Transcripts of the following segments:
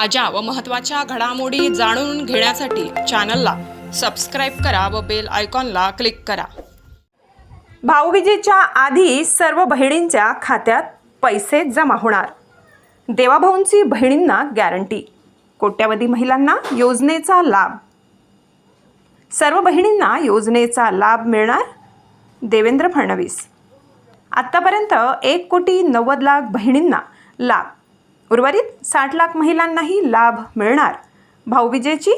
ताज्या व महत्त्वाच्या घडामोडी जाणून घेण्यासाठी चॅनलला सबस्क्राईब करा व बेल आयकॉनला क्लिक करा. भाऊबीजेच्या आधी सर्व बहिणींच्या खात्यात पैसे जमा होणार. देवाभाऊंची बहिणींना गॅरंटी. कोट्यावधी महिलांना योजनेचा लाभ. सर्व बहिणींना योजनेचा लाभ मिळणार देवेंद्र फडणवीस. आत्तापर्यंत एक कोटी नव्वद लाख बहिणींना लाभ. उर्वरित साठ लाख महिलांनाही लाभ मिळणार. भाऊबीजेची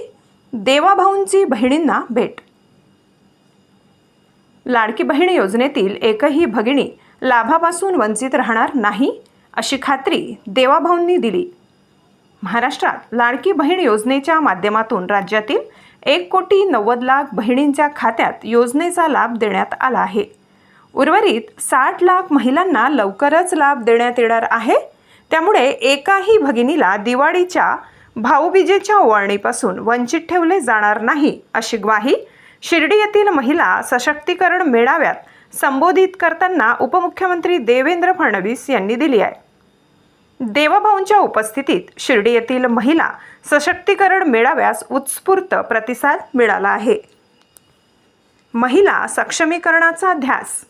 देवाभाऊंची बहिणींना भेट. लाडकी बहीण योजनेतील एकही भगिनी लाभापासून वंचित राहणार नाही अशी खात्री देवाभाऊंनी दिली. महाराष्ट्रात लाडकी बहीण योजनेच्या माध्यमातून राज्यातील एक कोटी नव्वद लाख बहिणींच्या खात्यात योजनेचा लाभ देण्यात आला आहे. उर्वरित साठ लाख महिलांना लवकरच लाभ देण्यात येणार आहे त्यामुळे एकाही भगिनीला दिवाळीच्या भाऊबीजेच्या ओवाळणीपासून वंचित ठेवले जाणार नाही अशी ग्वाही शिर्डी येथील महिला सशक्तीकरण मेळाव्यात संबोधित करताना उपमुख्यमंत्री देवेंद्र फडणवीस यांनी दिली आहे. देवभाऊंच्या उपस्थितीत शिर्डी येथील महिला सशक्तीकरण मेळाव्यास उत्स्फूर्त प्रतिसाद मिळाला आहे. महिला सक्षमीकरणाचा ध्यास